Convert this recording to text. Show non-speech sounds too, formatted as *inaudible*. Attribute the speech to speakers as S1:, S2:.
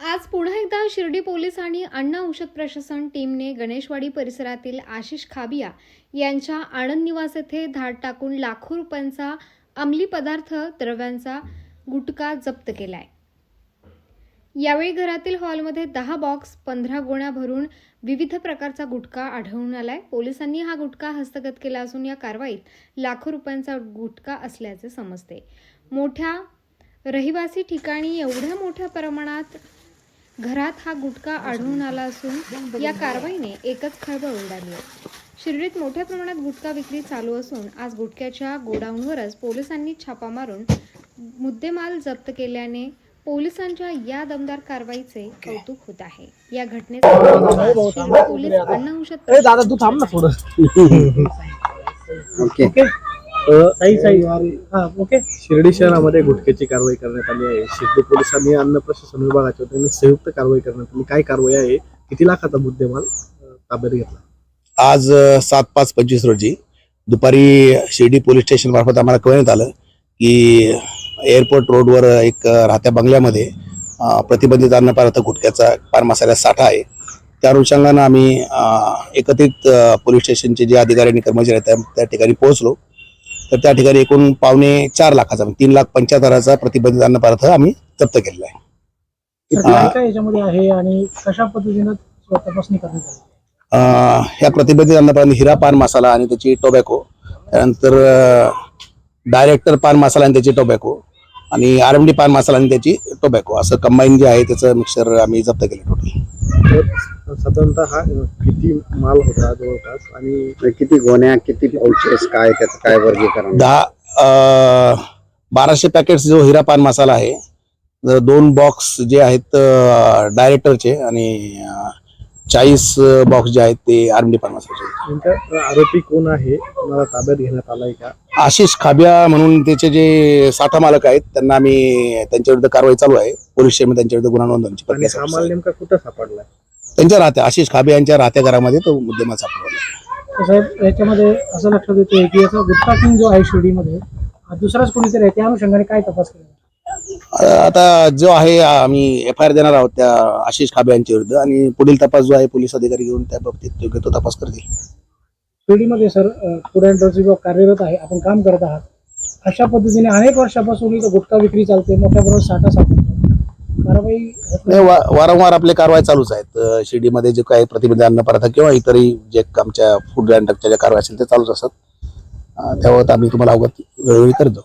S1: आज पुन्हा एकदा शिर्डी पोलीस आणि अण्णा औषध प्रशासन टीमने गणेशवाडी परिसरातील आशिष खाबिया यांच्या आनंद निवास येथे धाड टाकून लाखो रुपयांचा अंमली पदार्थ द्रव्यांचा गुटखा जप्त केलाय. यावेळी घरातील हॉलमध्ये दहा बॉक्स पंधरा गोण्या भरून विविध प्रकारचा गुटखा आढळून आलाय. पोलिसांनी हा गुटखा हस्तगत केला असून या कारवाईत लाखो रुपयांचा गुटखा असल्याचे समजते. मोठ्या रहिवासी ठिकाणी एवढ्या मोठ्या प्रमाणात घरात हा गुटखा आढळून आला असून या कारवाईने एकच खळबळ उडाली आहे. शिर्डीत मोठ्या प्रमाणात गुटखा विक्री चालू असून आज गुटख्याच्या गोडाऊनवरच पोलिसांनी छापा मारून मुद्देमाल जप्त केल्याने पोलिसांच्या या दमदार कारवाईचे कौतुक होत आहे. या घटनेचा पोलीस अण्णा औषध *laughs*
S2: साई साई हा ओके शिर्डी शहरामध्ये गुटख्याची कारवाई करण्यात आली आहे. शिर्डी पोलिसांनी अन्न प्रशासन विभागाच्या वतीने संयुक्त कारवाई करण्यात आली. काय कारवाई आहे? किती लाखाचा मुद्देमाल ताब्यात घेतला?
S3: आज सात पाच पंचवीस रोजी दुपारी शिर्डी पोलीस स्टेशन मार्फत आम्हाला कळण्यात आलं की एअरपोर्ट रोडवर एक राहत्या बंगल्यामध्ये प्रतिबंधित अन्न पदार्थ गुटख्याचा पान मसाल्याचा साठा आहे. त्या अनुषंगानं आम्ही एकत्रित पोलीस स्टेशनचे जे अधिकारी आणि कर्मचारी आहेत त्या- त्या ठिकाणी पोहोचलो. तर त्या ठिकाणी एकूण पावणे चार लाखाचा म्हणजे तीन लाख पंच्याहत्तराचा प्रतिबंधित अन्न पदार्थ आम्ही जप्त केलेला आहे.
S4: काय काय याच्यामध्ये आहे आणि कशा पद्धतीनं तपासणी करण्यात आली?
S3: अ, ह्या प्रतिबंधित हिरा पान मसाला आणि त्याची टोबॅको त्यानंतर डायरेक्टर पान मसाला आणि त्याची टोबॅको आणि आर एम डी पान मसाला आणि त्याची टोबॅको असं कंबाईन जे आहे त्याचं मिक्सर आम्ही जप्त केलं टोटल
S2: तर साधारणतः हा किती माल होता जवळपास? आणि
S5: किती गोण्या किती पाऊचेस काय त्याचं काय वर्गीकरण?
S3: दहा अ, बाराशे पॅकेट्स जो हिरा पान मसाला आहे दोन बॉक्स जे आहेत डायरेक्टरचे आणि चाळीस बॉक्स जे आहेत ते आर एम डी पान मसाल्याचे
S2: नेमका आरोपी कोण आहे? कोणाला ताब्यात घेण्यात आलाय का?
S3: आशिष खाबिया म्हणून त्याचे जे साठा मालक आहेत त्यांना आम्ही त्यांच्या विरुद्ध कारवाई चालू आहे. पोलीस स्टेशन त्यांच्या विरुद्ध गुन्हा नोंदवण्याची
S2: आणि
S3: प्रक्रिया
S2: हा
S3: चालू
S2: माल
S3: आहे.
S2: नेमका कुठं सापडलाय
S3: त्यांच्या राहत्या आशिष खाबिया यांच्या राहत्या घरामध्ये तो मुद्देमाल सापडला.
S4: तर साहेब याच्यामध्ये असं लक्षात येते की याचा गुटखा किंग जो आहे शिर्डीमध्ये हा दुसराच कोणीतरी आहे त्या अनुषंगाने काय तपास केला?
S3: अ, आता जो आहे आम्ही एफ आय आर देणार आहोत त्या आशिष खाबिया यांच्या विरुद्ध आणि पुढील तपास जो आहे पोलीस अधिकारी घेऊन त्या बाबतीत योग्य तो तपास करतील.
S4: शिर्डीमध्ये सर फूड अँड ड्रग्स विभाग कार्यरत आहे आपण काम करत आहात अशा पद्धतीने अनेक वर्षापासून इथं गुटखा विक्री चालते मोठ्या प्रमाणात साठा सापडतो कारवाई
S3: नाही. वा- वारंवार आपले कारवाई चालूच आहेत. अ, शिर्डीमध्ये जे काही प्रतिबंधित अन्न पदार्थ किंवा इतरही जे आमच्या फूड अँड ड्रगच्या ज्या कारवाई असेल ते चालूच असतात. अ, त्याबाबत आम्ही तुम्हाला अवगत वेळोवेळी करत.